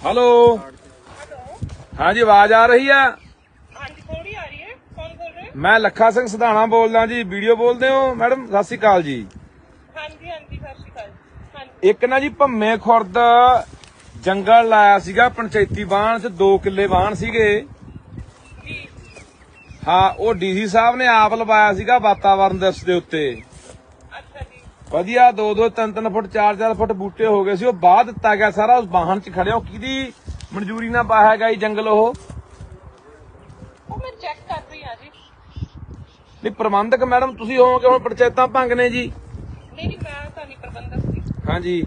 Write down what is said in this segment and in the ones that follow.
Hello ਹਾਂਜੀ ਆਵਾਜ਼ ਆ ਰਹੀ ਆ? ਹਾਂਜੀ ਥੋੜੀ ਆ ਰਹੀ ਹੈ। ਕੌਣ ਬੋਲ ਰਹੇ? ਮੈਂ ਲੱਖਾ ਸਿੰਘ ਸਧਾਣਾ ਬੋਲਦਾ ਜੀ। ਵੀਡੀਓ ਬੋਲਦੇ ਹੋ? ਮੈਡਮ ਸਤਿ ਸ਼੍ਰੀ ਅਕਾਲ ਜੀ। ਹਾਂਜੀ ਹਾਂਜੀ ਸਤਿ ਸ਼੍ਰੀ ਅਕਾਲ ਹਾਂਜੀ। ਇੱਕ ਨਾ ਜੀ ਭੰਮੇ ਖੁਰਦ ਜੰਗਲ ਲਾਇਆ ਸੀਗਾ ਪੰਚਾਇਤੀ ਬਾਣ 'ਚ 2 ਕਿੱਲੇ ਬਾਣ ਸੀਗੇ। ਹਾਂ ਉਹ ਡੀਸੀ ਸਾਹਿਬ ਨੇ ਆਪ ਲਵਾਇਆ ਸੀਗਾ ਵਾਤਾਵਰਣ ਦਿਵਸ ਦੇ ਉੱਤੇ। ਵਧੀਆ 2 2 3 3 ਫੁੱਟ 4 4 ਫੁੱਟ ਬੂਟੇ ਹੋ ਗਏ ਸੀ ਉਹ ਬਾਅਦ ਦਿੱਤਾ ਗਿਆ ਸਾਰਾ ਉਸ ਵਾਹਨ 'ਚ ਖੜਿਆ। ਉਹ ਕਿਹਦੀ ਮਨਜ਼ੂਰੀ ਨਾਲ ਪਾਇਆ ਗਿਆ ਜੰਗਲ ਉਹ? ਉਹ ਮੈਂ ਚੈੱਕ ਕਰ ਰਹੀ ਹਾਂ ਜੀ। ਨਹੀਂ ਪ੍ਰਬੰਧਕ ਮੈਡਮ ਤੁਸੀਂ ਹੋਵੋਗੇ ਹੁਣ ਪੰਚਾਇਤਾਂ ਭੰਗ ਨੇ ਜੀ। ਨਹੀਂ ਨਹੀਂ ਮੈਂ ਤਾਂ ਨਹੀਂ ਪ੍ਰਬੰਧਕ ਸੀ। ਹਾਂਜੀ।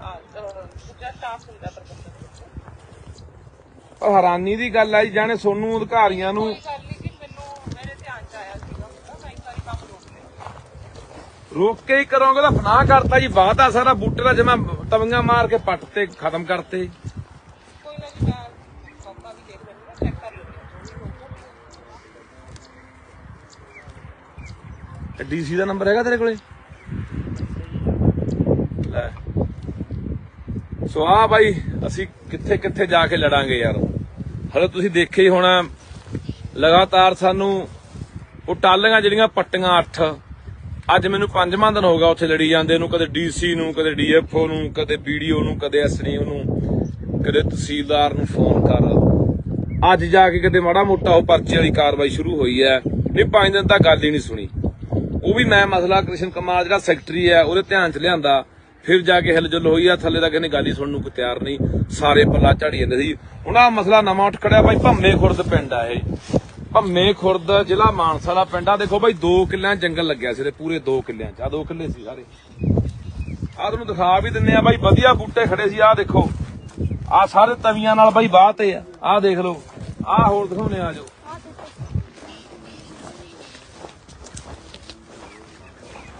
ਆ ਦੂਜਾ ਸਟਾਫ ਹੁੰਦਾ ਪ੍ਰਬੰਧਕ। ਪਰ ਹੈਰਾਨੀ ਦੀ ਗੱਲ ਆ ਜੀ ਜਾਣੇ ਸੋਨੂੰ ਅਧਿਕਾਰੀਆਂ ਨੂੰ। ਕੋਈ ਗੱਲ ਨਹੀਂ ਜੀ ਮੈਨੂੰ ਮੇਰੇ ਧਿਆਨ ਚ ਆਇਆ ਸੀਗਾ ਮੈਂ ਇੱਕ ਵਾਰੀ ਕੰਮ ਰੋਕ ਲਿਆ ਰੋਕ ਕੇ ਹੀ ਕਰੋਗੇ ਤਾਂ ਫਨਾਹ ਕਰਤਾ ਜੀ ਆ ਸਾਰਾ ਬੂਟੇ ਦਾ ਜਮਾ ਤਵੀਆਂ ਮਾਰ ਕੇ ਪੱਟ ਤੇ ਖਤਮ ਕਰਤੇ। ਕੋਈ ਨਾ ਜੀ ਮੈਂ ਮੌਕਾ ਵੀ ਦੇਖ ਲੈਂਦੀ ਹਾਂ ਚੈੱਕ ਕਰ ਲੈਂਦੀ ਡੀਸੀ ਦਾ ਨੰਬਰ ਹੈਗਾ ਤੇਰੇ ਕੋਲੇ? ਲੈ। ਸੋ ਆ ਬਾਈ ਅਸੀਂ ਕਿੱਥੇ ਕਿੱਥੇ ਜਾ ਕੇ ਲੜਾਂਗੇ ਯਾਰ। ਹਲੇ ਤੁਸੀਂ ਦੇਖੇ ਹੀ ਹੋਣਾ ਲਗਾਤਾਰ ਸਾਨੂੰ ਉਹ ਟਾਲੀਆਂ ਜਿਹੜੀਆਂ ਪੱਟੀਆਂ 8 ਅੱਜ ਮੈਨੂੰ ਪੰਜਵਾਂ ਦਿਨ ਹੋ ਗਿਆ ਉੱਥੇ ਲੜੀ ਜਾਂਦੇ ਨੂੰ, ਕਦੇ ਡੀਸੀ ਨੂੰ, ਕਦੇ ਡੀਐਫਓ ਨੂੰ, ਕਦੇ ਵੀਡੀਓ ਨੂੰ, ਕਦੇ ਐਸਡੀਓ ਨੂੰ, ਕਦੇ ਤਹਿਸੀਲਦਾਰ ਨੂੰ ਫੋਨ ਕਰ। ਅੱਜ ਜਾ ਕੇ ਕਿਤੇ ਮਾੜਾ ਮੋਟਾ ਉਹ ਪਰਚੇ ਵਾਲੀ ਕਾਰਵਾਈ ਸ਼ੁਰੂ ਹੋਈ ਹੈ। ਨਹੀਂ, ਪੰਜ ਦਿਨ ਤੱਕ ਗੱਲ ਹੀ ਨਹੀਂ ਸੁਣੀ। ਉਹ ਵੀ ਮੈਂ ਮਸਲਾ ਕ੍ਰਿਸ਼ਨ ਕੁਮਾਰ ਜਿਹੜਾ ਸੈਕਟਰੀ ਹੈ, ਉਹਦੇ ਧਿਆਨ ਚ ਲਿਆਂਦਾ। ਫਿਰ ਜਾ ਕੇ ਹਿਲਜੁਲ ਹੋਈ ਆ, ਥੱਲੇ ਤੱਕ ਕਹਿੰਦੇ ਗੱਲ ਹੀ ਸੁਣਨ ਨੂੰ ਕੋਈ ਤਿਆਰ ਨਹੀਂ। ਸਾਰੇ ਪੱਲਾ ਝਾੜੀ ਜਾਂਦੇ ਸੀ। ਉਹਨਾਂ ਮਸਲਾ ਨਵਾਂ ਉੱਠ ਖੜਿਆ ਬਾਈ ਭੰਮੇ ਖੁਰਦ ਪਿੰਡ ਆ ਇਹ। ਭੰਮੇ ਖੁਰਦ ਜ਼ਿਲ੍ਹਾ ਮਾਨਸਾ ਦਾ ਪਿੰਡ ਦੇਖੋ ਬਾਈ 2 ਕਿੱਲਿਆਂ ਜੰਗਲ ਲੱਗਿਆ ਸੀ ਤੇ ਪੂਰੇ 2 ਕਿੱਲਿਆਂ ਚ। ਆ 2 ਕਿੱਲੇ ਸੀ ਸਾਰੇ। ਆ ਤੁਹਾਨੂੰ ਦਿਖਾ ਵੀ ਦਿੰਨੇ ਆ ਬਾਈ, ਵਧੀਆ ਬੂਟੇ ਖੜੇ ਸੀ। ਆ ਦੇਖੋ ਆ ਸਾਰੇ ਤਵੀਆਂ ਨਾਲ ਬਾਈ ਬਾਹ ਤੇ ਆ। ਆ ਦੇਖ ਲਓ ਆ ਹੋਰ ਦਿਖਾਉਣੇ ਆ ਜੋ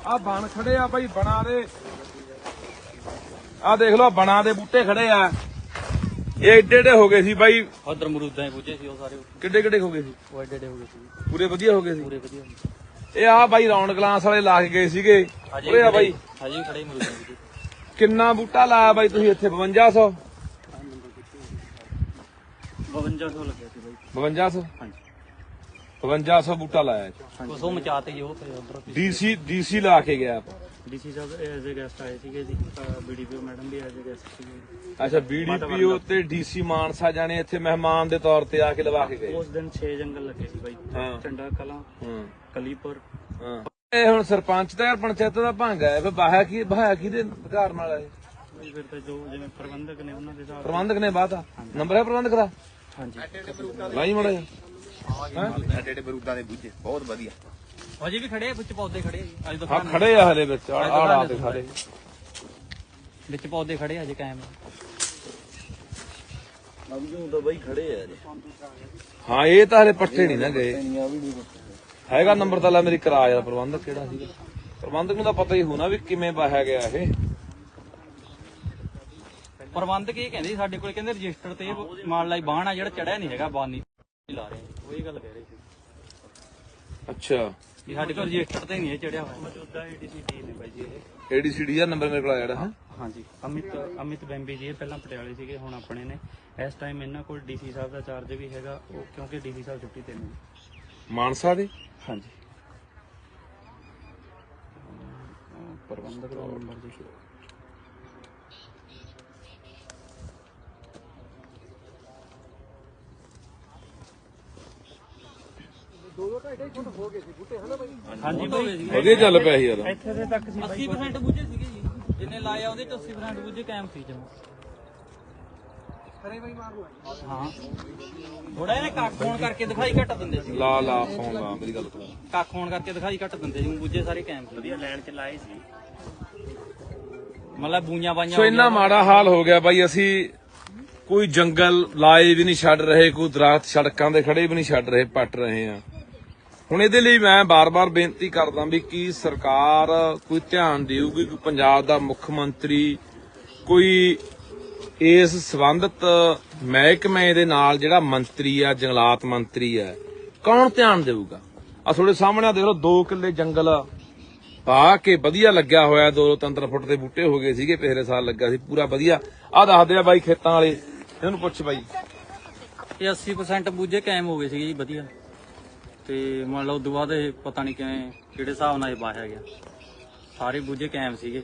ਆ ਬਣ ਖੜੇ ਆ ਬਾਈ, ਬਣਾ ਦੇ। ਆ ਦੇਖ ਲਓ ਬਣਾ ਦੇ ਬੂਟੇ ਖੜੇ ਆ। ਇਹ ਏਡੇ ਏਡੇ ਹੋ ਗਏ ਸੀ ਬਾਈ। ਉਧਰ ਮਰੂਦਾਂ ਹੀ ਪੁੱਜੇ ਸੀ ਉਹ ਸਾਰੇ। ਕਿੱਡੇ ਕਿੱਡੇ ਹੋ ਗਏ ਸੀ? ਉਹ ਏਡੇ ਏਡੇ ਹੋ ਗਏ ਸੀ। ਪੂਰੇ ਵਧੀਆ ਹੋ ਗਏ ਸੀ? ਪੂਰੇ ਵਧੀਆ ਇਹ ਆ ਬਾਈ ਰੌਂਡ ਗਲਾਸ ਵਾਲੇ ਲਾ ਕੇ ਗਏ ਸੀਗੇ। ਉਰੇ ਆ ਬਾਈ। ਹਜੇ ਖੜੇ ਮਰੂਦਾਂ ਵਿੱਚ। ਕਿੰਨਾ ਬੂਟਾ ਲਾਇਆ ਬਾਈ ਤੁਸੀਂ ਇੱਥੇ? 5200 5200 ਲੱਗਿਆ ਸੀ ਬਾਈ। 5200 ਹਾਂਜੀ। 5200 ਬੂਟਾ ਲਾਇਆ ਉਹ ਮਚਾਤੇ ਜੀ ਉਧਰ ਡੀਸੀ ਡੀਸੀ ਲਾ ਕੇ ਗਿਆ DC Sahib as a guest ਆਏ ਸੀਗੇ ਜੀ ਬੀਡੀਪੀਓ ਮੈਡਮ ਵੀ ਐਜ਼ ਅ ਗੈਸਟ ਸੀਗੇ। ਅੱਛਾ ਬੀਡੀਪੀਓ ਤੇ ਡੀਸੀ ਮਾਨਸਾ ਜਾਣੇ ਇੱਥੇ ਮਹਿਮਾਨ ਦੇ ਤੌਰ ਤੇ ਆ ਕੇ ਲਵਾ ਕੇ ਗਏ? ਉਸ ਦਿਨ 6 ਜੰਗਲ ਲੱਗੇ ਸੀ ਬਾਈ ਹਾਂ। ਝੰਡਾ ਕਲਾਂ ਹਾਂ। ਕਲੀਪੁਰ। ਹਾਂ। ਇਹ ਹੁਣ ਸਰਪੰਚ ਦਾ ਯਾਰ ਪੰਚਾਇਤ ਦਾ ਭੰਗ ਹੈ ਫਿਰ ਬਾਹਾ ਕੀ ਬਾਹਾ ਕੀ ਦੇ ਅਧਿਕਾਰ ਨਾਲ ਹੈ ਫਿਰ ਤਾਂ ਜੋ ਜਿਵੇਂ ਪ੍ਰਬੰਧਕ ਨੇ ਉਹਨਾਂ ਦੇ ਹਿਸਾਬ ਪ੍ਰਬੰਧਕ ਨੇ ਬਾਤਾ ਨੰਬਰ ਹੈ ਪ੍ਰਬੰਧਕ ਦਾ? ਹਾਂਜੀ। ਲਾਈ ਮੜਾ ਐਡੇ ਐਡੇ ਬਰੂਦਾਂ ਦੇ ਬੂਝੇ ਬਹੁਤ ਵਧੀਆ। ਵੀ ਖੜੇ ਆ ਵਿੱਚ ਪੌਦੇ ਖੜੇ ਆ ਜੀ। ਅੱਜ ਹਾਂ ਤੋਂ ਖੜੇ ਆ ਹਲੇ ਵਿੱਚ ਆ ਆ ਲਾ ਤੇ ਸਾਰੇ ਵਿੱਚ ਪੌਦੇ ਖੜੇ ਆ ਹਜੇ ਕਾਇਮ ਨਵਜੂ ਤਾਂ ਬਾਈ ਖੜੇ ਆ ਜੀ ਹਾਂ ਇਹ ਤਾਂ ਹਲੇ ਪੱਟੇ ਨਹੀਂ ਨਾ ਗਏ। ਹੈਗਾ ਨੰਬਰ ਤਾਂ ਲੈ ਮੇਰੀ ਕਿਰਾਏ ਦਾ ਪ੍ਰਬੰਧਕ ਕਿਹੜਾ ਸੀਗਾ ਪ੍ਰਬੰਧਕ ਨੂੰ ਤਾਂ ਪਤਾ ਹੀ ਹੋਣਾ ਵੀ ਕਿਵੇਂ ਬਾਹਿਆ ਗਿਆ ਇਹ। ਪ੍ਰਬੰਧਕ ਇਹ ਕਹਿੰਦੇ ਸੀ ਸਾਡੇ ਕੋਲ ਕਹਿੰਦੇ ਰਜਿਸਟਰ ਤੇ ਇਹ ਮਾਲ ਲਈ ਬਾਣ ਆ ਜਿਹੜਾ ਚੜਿਆ ਨਹੀਂ ਹੈਗਾ ਬਾਨੀ ਲਾ ਰਹੇ ਉਹ ਇਹ ਗੱਲ ਕਹਿ ਰਹੇ ਸੀ। ਅੱਛਾ। ਵੀ ਸਾਡੇ ਕੋਲ ਰਜਿਸਟਰ ਤੇ ਨਹੀਂ ਇਹ ਚੜਿਆ ਹੋਇਆ। ਮੌਜੂਦਾ ਏਡੀਸੀਟੀ ਨੇ ਬਾਈ ਜੀ ਇਹ ਏਡੀਸੀਡੀ ਦਾ ਨੰਬਰ ਮੇਰੇ ਕੋਲ ਆ ਜਿਹੜਾ ਹਾਂ? ਹਾਂਜੀ ਅਮਿਤ ਅਮਿਤ ਬੈਂਬੀ ਜੀ ਇਹ ਪਹਿਲਾਂ ਪਟਿਆਲੇ ਸੀਗੇ ਹੁਣ ਆਪਣੇ ਨੇ। ਇਸ ਟਾਈਮ ਇਹਨਾਂ ਕੋਲ ਡੀਸੀ ਸਾਹਿਬ ਦਾ ਚਾਰਜ ਵੀ ਹੈਗਾ ਉਹ ਕਿਉਂਕਿ ਡੀਸੀ ਸਾਹਿਬ ਛੁੱਟੀ ਤੇ ਨੇ। ਮਾਨਸਾ ਦੇ? ਹਾਂਜੀ। ਅਹ ਪ੍ਰਬੰਧਕ ਦਾ ਨੰਬਰ ਜੀ। ਹਾਂਜੀ ਵਧੀਆ ਚੱਲ ਪਿਆ ਸੀ ਯਾਰ। ਇੱਥੇ ਦੇ ਤੱਕ ਸੀ 80% ਬੁੱਝੇ ਸੀਗੇ ਜੀ। ਜਿੰਨੇ ਲਾਏ ਆ ਉਹਦੇ ਚ 80% ਬੁੱਝੇ ਕਾਇਮ ਸੀ ਜਮਾ। ਹਾਂ। ਥੋੜਾ ਇਹਨੇ ਕੱਖ ਹੋਣ ਕਰਕੇ ਦਿਖਾਈ ਘੱਟ ਦਿੰਦੇ ਸੀ। ਲਾ ਲਾ ਫੋਨ ਲਾ ਮੇਰੀ ਗੱਲ ਸੁਣ। ਕੱਖ ਹੋਣ ਕਰਕੇ ਦਿਖਾਈ ਘੱਟ ਦਿੰਦੇ ਸੀ ਬੁੱਝੇ ਸਾਰੇ ਕਾਇਮ ਸੀ। ਵਧੀਆ ਲਾਈਨ ਚ ਲਾਏ ਸੀ। ਮਤਲਬ ਬੂਈਆਂ ਬਾਈਆਂ ਸੋ ਇੰਨਾ ਮਾੜਾ ਹਾਲ ਹੋ ਗਿਆ ਬਾਈ ਅਸੀਂ ਕੋਈ ਜੰਗਲ ਲਾਏ ਵੀ ਨਹੀਂ ਛੱਡ ਰਹੇ ਕੋਈ ਦਰਖਤ ਸੜਕਾਂ ਦੇ ਖੜੇ ਵੀ ਨਹੀਂ ਛੱਡ ਰਹੇ ਪੱਟ ਰਹੇ ਆ ਹੁਣ ਇਹਦੇ ਲਈ ਮੈਂ ਬਾਰ-ਬਾਰ ਬੇਨਤੀ ਕਰਦਾ ਵੀ ਕੀ ਸਰਕਾਰ ਕੋਈ ਧਿਆਨ ਦੇਊਗੀ ਕਿ ਪੰਜਾਬ ਦਾ ਮੁੱਖ ਮੰਤਰੀ ਕੋਈ ਇਸ ਸੰਬੰਧਤ ਮਹਿਕਮੇ ਦੇ ਨਾਲ ਜਿਹੜਾ ਮੰਤਰੀ ਆ, ਜੰਗਲਾਤ ਮੰਤਰੀ ਆ, ਕੌਣ ਧਿਆਨ ਦੇਊਗਾ? ਆ ਤੁਹਾਡੇ ਸਾਹਮਣੇ ਦੇਖ ਲਓ 2 ਕਿੱਲੇ ਜੰਗਲ ਪਾ ਕੇ ਵਧੀਆ ਲੱਗਿਆ ਹੋਇਆ, ਦੋ ਤਿੰਨ ਤਿੰਨ ਫੁੱਟ ਦੇ ਬੂਟੇ ਹੋ ਗਏ ਸੀਗੇ, ਪਿਛਲੇ ਸਾਲ ਲੱਗਾ ਸੀ, ਪੂਰਾ ਵਧੀਆ। ਆ ਦੱਸਦੇ ਆ ਬਾਈ ਖੇਤਾਂ ਵਾਲੇ, ਇਹਨੂੰ ਪੁੱਛ ਬਾਈ। ਇਹ 80% ਬੂਝੇ ਕਾਇਮ ਹੋ ਗਏ ਸੀਗੇ ਜੀ, ਵਧੀਆ। ਤੇ ਮੰਨ ਲਓ ਉਦੋਂ ਬਾਅਦ ਇਹ ਪਤਾ ਨਹੀਂ ਕਿਵੇਂ ਕਿਹੜੇ ਹਿਸਾਬ ਨਾਲ ਇਹ ਬਾਹਿਆ ਗਿਆ। ਸਾਰੇ ਬੂਝੇ ਕਾਇਮ ਸੀਗੇ।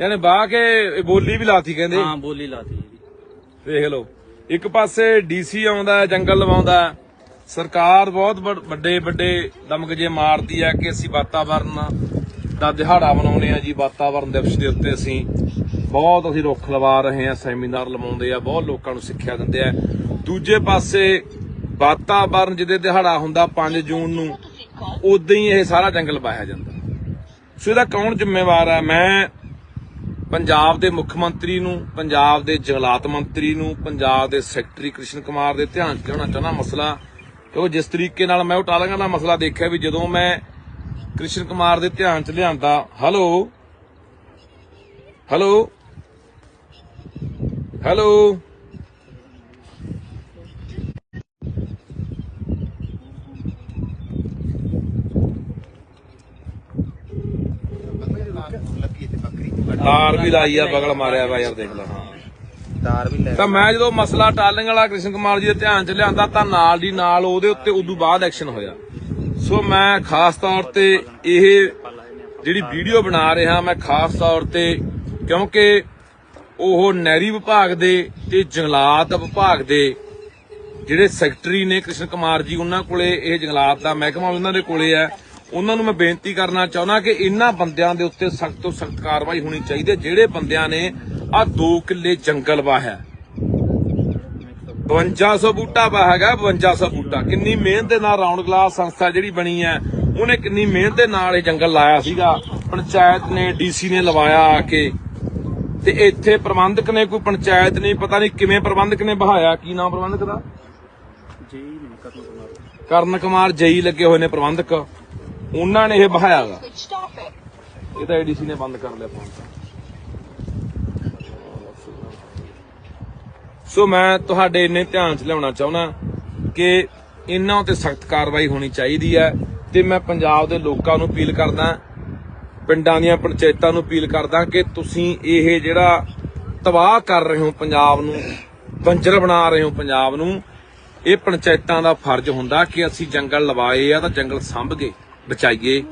ਇਹਨੇ ਬਾਹ ਕੇ ਇਹ ਬੋਲੀ ਵੀ ਲਾਤੀ ਕਹਿੰਦੇ। ਹਾਂ ਬੋਲੀ ਲਾਤੀ ਜੀ। ਵੇਖ ਲਓ ਇੱਕ ਪਾਸੇ ਡੀਸੀ ਆਉਂਦਾ ਹੈ ਜੰਗਲ ਲਵਾਉਂਦਾ ਹੈ। ਸਰਕਾਰ ਬਹੁਤ ਵੱਡ- ਵੱਡੇ ਵੱਡੇ ਦਮਗਜੇ ਮਾਰਦੀ ਹੈ ਕਿ ਅਸੀਂ ਵਾਤਾਵਰਨ ਦਾ ਦਿਹਾੜਾ ਮਨਾਉਂਦੇ ਆ ਜੀ ਵਾਤਾਵਰਨ ਦਿਵਸ ਦੇ ਉੱਤੇ ਅਸੀਂ ਬਹੁਤ ਅਸੀਂ ਰੁੱਖ ਲਵਾ ਰਹੇ ਆ ਸੈਮੀਨਾਰ ਲਵਾਉਂਦੇ ਆ ਬਹੁਤ ਲੋਕਾਂ ਨੂੰ ਸਿੱਖਿਆ ਦਿੰਦੇ ਆ ਦੂਜੇ ਪਾਸੇ ਵਾਤਾਵਰਨ ਜਿਹਦੇ ਦਿਹਾੜਾ ਹੁੰਦਾ 5 ਜੂਨ ਨੂੰ, ਉਦੋਂ ਹੀ ਇਹ ਸਾਰਾ ਜੰਗਲ ਵਾਹਿਆ ਜਾਂਦਾ। ਸੋ ਇਹਦਾ ਕੌਣ ਜ਼ਿੰਮੇਵਾਰ ਹੈ? ਮੈਂ ਪੰਜਾਬ ਦੇ ਮੁੱਖ ਮੰਤਰੀ ਨੂੰ, ਪੰਜਾਬ ਦੇ ਜੰਗਲਾਤ ਮੰਤਰੀ ਨੂੰ, ਪੰਜਾਬ ਦੇ ਸੈਕਟਰੀ ਕ੍ਰਿਸ਼ਨ ਕੁਮਾਰ ਦੇ ਧਿਆਨ 'ਚ ਲਿਆਉਣਾ ਚਾਹੁੰਦਾ ਮਸਲਾ। ਕਿਉਂਕਿ ਜਿਸ ਤਰੀਕੇ ਨਾਲ ਮੈਂ ਉਹ ਟਾਲੀਆਂ ਦਾ ਮਸਲਾ ਦੇਖਿਆ ਵੀ ਜਦੋਂ ਮੈਂ ਕ੍ਰਿਸ਼ਨ ਕੁਮਾਰ ਦੇ ਧਿਆਨ 'ਚ ਲਿਆਂਦਾ, ਹੈਲੋ? ਹੈਲੋ? ਹੈਲੋ ਲੱਗੀ ਤੇ ਬੱਕਰੀ ਤਾਰ ਵੀ ਲਾਈ ਆ ਬਗਲ ਮਾਰਿਆ ਵਾ ਯਾਰ ਦੇਖ ਲੈ। ਤਾਰ ਵੀ ਲੈ ਤਾਂ ਮੈਂ ਜਦੋਂ ਮਸਲਾ ਟਾਲਿੰਗ ਵਾਲਾ ਕ੍ਰਿਸ਼ਨ ਕੁਮਾਰ ਜੀ ਦੇ ਧਿਆਨ ਚ ਲਿਆਂਦਾ ਤਾਂ ਨਾਲ ਦੀ ਨਾਲ ਉਹਦੇ ਉੱਤੇ ਉਦੋਂ ਬਾਅਦ ਐਕਸ਼ਨ ਹੋਇਆ। ਸੋ ਮੈਂ ਖਾਸ ਤੌਰ ਤੇ ਇਹ ਜਿਹੜੀ ਵੀਡੀਓ ਬਣਾ ਰਿਹਾ ਮੈਂ ਖਾਸ ਤੌਰ ਤੇ ਕਿਉਂਕਿ ਉਹ ਨਹਿਰੀ ਵਿਭਾਗ ਦੇ ਤੇ ਜੰਗਲਾਤ ਵਿਭਾਗ ਦੇ ਜਿਹੜੇ ਸੈਕਟਰੀ ਨੇ ਕ੍ਰਿਸ਼ਨ ਕੁਮਾਰ ਜੀ ਉਹਨਾਂ ਕੋਲੇ ਇਹ ਜੰਗਲਾਤ ਦਾ ਮਹਿਕਮਾ ਉਹਨਾਂ ਦੇ ਕੋਲੇ ਹੈ। ਉਹਨਾਂ ਨੂੰ ਮੈਂ ਬੇਨਤੀ ਕਰਨਾ ਚਾਹੁੰਦਾ ਕਿ ਇਹਨਾਂ ਬੰਦਿਆਂ ਦੇ ਉੱਤੇ ਸਖਤ ਤੋਂ ਸਖਤ ਕਾਰਵਾਈ ਹੋਣੀ ਚਾਹੀਦੀ ਹੈ। ਜਿਹੜੇ ਬੰਦਿਆਂ ਨੇ ਆ 2 ਕਿੱਲੇ ਜੰਗਲ ਵਾਹਿਆ। 5200 ਬੂਟਾ ਵਾਹਿਆ 5200 ਬੂਟਾ। ਕਿੰਨੀ ਮਿਹਨਤ ਦੇ ਨਾਲ ਰਾਉਂਡ ਗਲਾਸ ਸੰਸਥਾ ਜਿਹੜੀ ਬਣੀ ਹੈ ਉਹਨੇ ਕਿੰਨੀ ਮਿਹਨਤ ਦੇ ਨਾਲ ਇਹ ਜੰਗਲ ਲਾਇਆ ਸੀਗਾ। ਪੰਚਾਇਤ ਨੇ ਡੀਸੀ ਨੇ ਲਵਾਇਆ ਆ ਕੇ। ਤੇ ਇੱਥੇ ਪ੍ਰਬੰਧਕ ਨੇ ਕੋਈ ਪੰਚਾਇਤ ਨਹੀਂ ਪਤਾ ਨਹੀਂ ਕਿਵੇਂ ਪ੍ਰਬੰਧਕ ਨੇ ਬਹਾਇਆ। ਕੀ ਨਾਮ ਪ੍ਰਬੰਧਕ ਦਾ? ਜੀ ਨਹੀਂ ਕਰਨ ਕੁਮਾਰ ਕਰਨ ਕੁਮਾਰ ਜਈ ਲੱਗੇ ਹੋਏ ਨੇ ਪ੍ਰਬੰਧਕ। ਉਹਨਾਂ ਨੇ ਇਹ ਬਹਾਇਆਗਾ ਇਹ ਤਾਂ ਏਡੀਸੀ ਨੇ ਬੰਦ ਕਰ ਲਿਆ ਫੋਨ ਸੋ ਮੈਂ ਤੁਹਾਡੇ ਇੰਨੇ ਧਿਆਨ ਚ ਲਿਆਉਣਾ ਚਾਹੁੰਦਾ ਕਿ ਇਹਨਾਂ ਉਤੇ ਸਖਤ ਕਾਰਵਾਈ ਹੋਣੀ ਚਾਹੀਦੀ ਹੈ ਤੇ ਮੈਂ ਪੰਜਾਬ ਦੇ ਲੋਕਾਂ ਨੂੰ ਅਪੀਲ ਕਰਦਾ ਪਿੰਡਾਂ ਦੀਆਂ ਪੰਚਾਇਤਾਂ ਨੂੰ ਅਪੀਲ ਕਰਦਾ ਕਿ ਤੁਸੀਂ ਇਹ ਜਿਹੜਾ ਤਬਾਹ ਕਰ ਰਹੇ ਹੋ ਪੰਜਾਬ ਨੂੰ ਬੰਜਰ ਬਣਾ ਰਹੇ ਹੋ ਪੰਜਾਬ ਨੂੰ ਇਹ ਪੰਚਾਇਤਾਂ ਦਾ ਫਰਜ਼ ਹੁੰਦਾ ਕਿ ਅਸੀਂ ਜੰਗਲ ਲਵਾਏ ਆ ਤਾਂ ਜੰਗਲ ਸੰਭ ਕੇ ਬਚਾਈਏ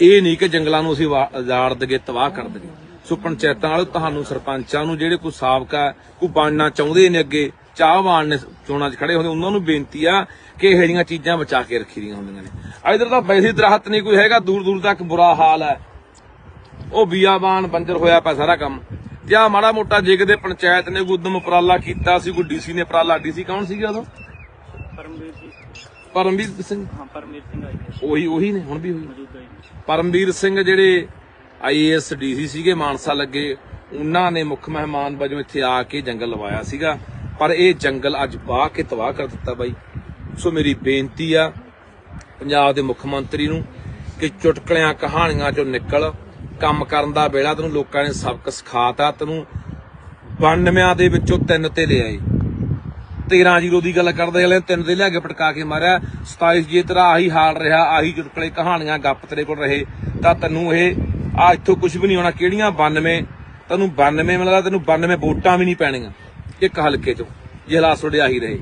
ਇਹ ਨਹੀਂ ਕਿ ਜੰਗਲਾਂ ਨੂੰ ਅਸੀਂ ਉਜਾੜ ਦਗੇ ਤਬਾਹ ਕਰ ਦਗੇ ਸੋ ਪੰਚਾਇਤਾਂ ਵਾਲੇ ਤੁਹਾਨੂੰ ਸਰਪੰਚਾਂ ਨੂੰ ਜਿਹੜੇ ਕੋਈ ਸਾਬਕਾ ਕੋਈ ਬਣਨਾ ਚਾਹੁੰਦੇ ਨੇ ਅੱਗੇ, ਚਾਹਵਾਨ ਨੇ ਚੋਣਾਂ 'ਚ ਖੜੇ ਹੁੰਦੇ, ਉਹਨਾਂ ਨੂੰ ਬੇਨਤੀ ਆ ਕਿ ਇਹੋ ਜਿਹੀਆਂ ਚੀਜ਼ਾਂ ਬਚਾ ਕੇ ਰੱਖੀ ਦੀਆਂ ਹੁੰਦੀਆਂ ਨੇ। ਇਧਰ ਤਾਂ ਵੈਸੇ ਦਰਖਤ ਨਹੀਂ ਕੋਈ ਹੈਗਾ ਦੂਰ ਦੂਰ ਤੱਕ ਬੁਰਾ ਹਾਲ ਹੈ। ਉਹ ਬੀਆਬਾਨ, ਬੰਜਰ ਹੋਇਆ ਪਿਆ ਸਾਰਾ ਕੰਮ। ਜਾਂ ਮਾੜਾ ਮੋਟਾ ਜੇ ਕਿਤੇ ਪੰਚਾਇਤ ਨੇ ਕੋਈ ਉਦਮ ਉਪਰਾਲਾ ਕੀਤਾ ਸੀ, ਕੋਈ ਡੀਸੀ ਨੇ ਉਪਰਾਲਾ ਡੀਸੀ ਕੌਣ ਸੀਗਾ ਉਦੋਂ? ਪਰਮਵੀਰ ਜੀ। ਪਰਮਵੀਰ ਸਿੰਘ? ਹਾਂ ਪਰਮਵੀਰ ਸਿੰਘ ਆਈ ਉਹੀ ਉਹੀ ਨੇ ਹੁਣ ਵੀ ਉਹੀ? ਮੌਜੂਦਾ ਜੀ ਪਰਮਵੀਰ ਸਿੰਘ ਜਿਹੜੇ ਆਈਏਐਸ ਡੀਸੀ ਸੀਗੇ ਮਾਨਸਾ ਲੱਗੇ ਉਹਨਾਂ ਨੇ ਮੁੱਖ ਮਹਿਮਾਨ ਵਜੋਂ ਇੱਥੇ ਆ ਕੇ ਜੰਗਲ ਲਵਾਇਆ ਸੀਗਾ। ਪਰ ਇਹ ਜੰਗਲ ਅੱਜ ਬਾਹ ਕੇ ਤਬਾਹ ਕਰ ਦਿੱਤਾ ਬਾਈ। ਸੋ ਮੇਰੀ ਬੇਨਤੀ ਆ ਪੰਜਾਬ ਦੇ ਮੁੱਖ ਮੰਤਰੀ ਨੂੰ ਕਿ ਚੁਟਕਲਿਆਂ ਕਹਾਣੀਆਂ ਚੋਂ ਨਿਕਲ ਕੰਮ ਕਰਨ ਦਾ ਵੇਲਾ ਤੈਨੂੰ ਲੋਕਾਂ ਨੇ ਸਬਕ ਸਿਖਾਤਾ ਤੈਨੂੰ। 92 ਦੇ ਵਿੱਚੋਂ ਤਿੰਨ ਤੇ ਲਿਆਏ 13 ਜ਼ੀਰੋ ਦੀ ਗੱਲ ਕਰਦੇ ਅਗਲੇ ਤਿੰਨ ਦੇ ਲਿਆ ਕੇ ਪਟਕਾ ਕੇ ਮਾਰਿਆ। 27 ਜੇ ਤੇਰਾ ਆਹੀ ਹਾਲ ਰਿਹਾ, ਆਹੀ ਚੁਟਕਲੇ ਕਹਾਣੀਆਂ ਗੱਪ ਤੇਰੇ ਕੋਲ ਰਹੇ, ਤਾਂ ਤੈਨੂੰ ਇਹ, ਆ ਇੱਥੋਂ ਕੁਝ ਵੀ ਨਹੀਂ ਹੋਣਾ ਕਿਹੜੀਆਂ 92 ਤੈਨੂੰ 92 ਮਿਲਦਾ, ਤੈਨੂੰ 92 ਵੋਟਾਂ ਵੀ ਨਹੀਂ ਪੈਣੀਆਂ। ਇੱਕ ਹਲਕੇ ਚੋਂ, ਜੇ ਹਾਲਾਤ ਤੁਹਾਡੇ ਆਹੀ ਰਹੇ।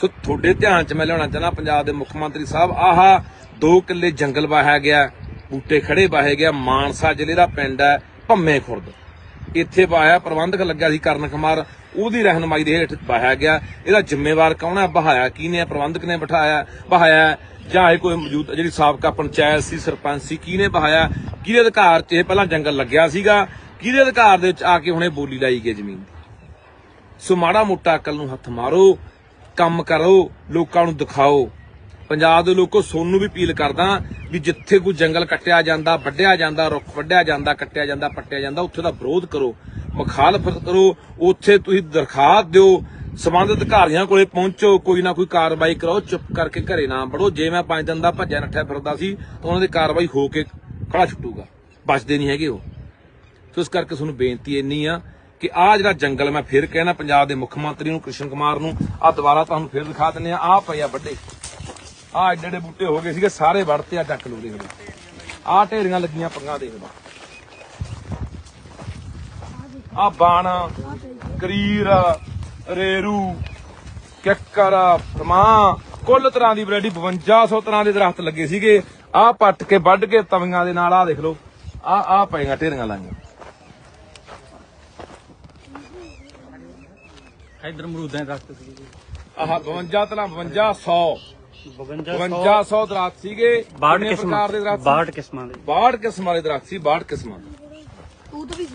ਸੋ ਤੁਹਾਡੇ ਧਿਆਨ 'ਚ ਮੈਂ ਲਿਆਉਣਾ ਚਾਹੁੰਦਾ, ਪੰਜਾਬ ਦੇ ਮੁੱਖ ਮੰਤਰੀ ਸਾਹਿਬ, ਆਹਾ, ਦੋ ਕਿੱਲੇ ਜੰਗਲ ਵਾਹਿਆ ਗਿਆ, ਬੂਟੇ ਖੜੇ ਵਾਹੇ ਗਿਆ, ਮਾਨਸਾ ਜ਼ਿਲ੍ਹੇ ਦਾ ਪਿੰਡ ਹੈ ਭੰਮੇ ਖੁਰਦ। ਇੱਥੇ ਪਾਇਆ ਪ੍ਰਬੰਧਕ ਲੱਗਿਆ ਸੀ ਕਰਨ ਕੁਮਾਰ ਉਹਦੀ ਰਹਿਨਮਾਈ ਦੇ ਹੇਠ ਬਹਾਇਆ ਗਿਆ। ਇਹਦਾ ਜ਼ਿੰਮੇਵਾਰ ਕੌਣ ਹੈ? ਬਹਾਇਆ ਕਿਹਨੇ ਪ੍ਰਬੰਧਕ ਨੇ ਬਿਠਾਇਆ। ਬਹਾਇਆ ਜਾਂ ਇਹ ਕੋਈ ਮੌਜੂਦ ਜਿਹੜੀ ਸਾਬਕਾ ਪੰਚਾਇਤ ਸੀ, ਸਰਪੰਚ ਸੀ, ਕਿਹਨੇ ਬਹਾਇਆ? ਕਿਹਦੇ ਅਧਿਕਾਰ 'ਚ ਇਹ ਪਹਿਲਾਂ ਜੰਗਲ ਲੱਗਿਆ ਸੀਗਾ? ਕਿਹਦੇ ਅਧਿਕਾਰ ਦੇ ਵਿੱਚ ਆ ਕੇ ਹੁਣੇ ਬੋਲੀ ਲਾਈ ਗਈ ਜ਼ਮੀਨ ਦੀ? ਸੋ ਮਾੜਾ ਮੋਟਾ ਅਕਲ ਨੂੰ ਹੱਥ ਮਾਰੋ, ਕੰਮ ਕਰੋ, ਲੋਕਾਂ ਨੂੰ ਦਿਖਾਓ। ਪੰਜਾਬ ਦੇ ਲੋਕੋ ਸੋਨੂੰ ਵੀ ਅਪੀਲ ਕਰਦਾ ਵੀ ਜਿੱਥੇ ਕੋਈ ਜੰਗਲ ਕੱਟਿਆ ਜਾਂਦਾ, ਵੱਢਿਆ ਜਾਂਦਾ, ਰੁੱਖ ਵੱਢਿਆ ਜਾਂਦਾ, ਕੱਟਿਆ ਜਾਂਦਾ, ਪੱਟਿਆ ਜਾਂਦਾ, ਉੱਥੇ ਦਾ ਵਿਰੋਧ ਕਰੋ ਮੁਖਾਲਫਤ ਕਰੋ, ਉੱਥੇ ਤੁਸੀਂ ਦਰਖਾਸਤ ਦਿਓ, ਸਬੰਧਿਤ ਅਧਿਕਾਰੀਆਂ ਕੋਲੇ ਪਹੁੰਚੋ, ਕੋਈ ਨਾ ਕੋਈ ਕਾਰਵਾਈ ਕਰਾਓ, ਚੁੱਪ ਕਰਕੇ ਘਰੇ ਨਾ ਵੜੋ, ਜੇ ਮੈਂ ਪੰਜ ਦਿਨ ਦਾ ਭੱਜਿਆ, ਨੱਠਿਆ ਫਿਰਦਾ ਸੀ, ਤਾਂ ਉਹਨਾਂ ਦੀ ਕਾਰਵਾਈ ਹੋ ਕੇ ਖੜਾ ਛੁੱਟੂਗਾ, ਬਚਦੇ ਨਹੀਂ ਹੈਗੇ ਉਹ। ਸੋ ਇਸ ਕਰਕੇ ਤੁਹਾਨੂੰ ਬੇਨਤੀ ਇੰਨੀ ਆ ਕਿ ਆ ਜਿਹੜਾ ਜੰਗਲ ਮੈਂ ਫਿਰ ਕਹਿਣਾ, ਪੰਜਾਬ ਦੇ ਮੁੱਖ ਮੰਤਰੀ ਨੂੰ, ਕ੍ਰਿਸ਼ਨ ਕੁਮਾਰ ਨੂੰ ਆ ਦੁਬਾਰਾ ਤੁਹਾਨੂੰ ਫਿਰ ਦਿਖਾ ਦਿੰਦੇ ਆ ਆ ਪਏ ਵੱਡੇ। ਆ ਏਡੇ ਏਡੇ ਬੂਟੇ ਹੋ ਗਏ ਸੀਗੇ ਸਾਰੇ ਵੜਤੇ ਆ ਡੱਕ ਲੋ ਦੇਖ ਲਓ ਆ ਢੇਰੀਆਂ ਲੱਗੀਆਂ ਪੰਗਾ ਦੇਖ ਲਓ। ਆ ਬਾਣ ਕਰੀਰ ਰੇਰੂ ਕਿੱਕਰ ਤਮਾ ਕੁੱਲ ਤਰ੍ਹਾਂ ਦੀ ਵੈਰਾਈਟੀ 5200 ਤਰ੍ਹਾਂ ਦੇ ਦਰਖਤ ਲੱਗੇ ਸੀਗੇ। ਆਹ ਪੱਟ ਕੇ ਵੱਢ ਕੇ ਤਵੀਆਂ ਦੇ ਨਾਲ ਆਹ ਦੇਖ ਲਓ। ਆਹ ਆਹ ਪਈਆਂ ਢੇਰੀਆਂ ਲਾਈਆਂ। ਇਧਰ ਅਮਰੂਦਾਂ ਦੇ ਦਰਖਤ ਸੀਗੇ। ਆਹ 52 ਤਲਾ 5200 52 5200 ਦਰਖਤ ਸੀਗੇ। 62 ਕਿੰਨੇ ਕਿਸਮਾਂ ਪ੍ਰਕਾਰ ਦੇ ਦਰਖਤ 62 ਕਿਸਮਾਂ ਦੇ। 62 ਕਿਸਮਾਂ ਦੇ ਦਰਖਤ ਸੀ 62 ਕਿਸਮਾਂ। ਉਹ ਤਾਂ ਵੀ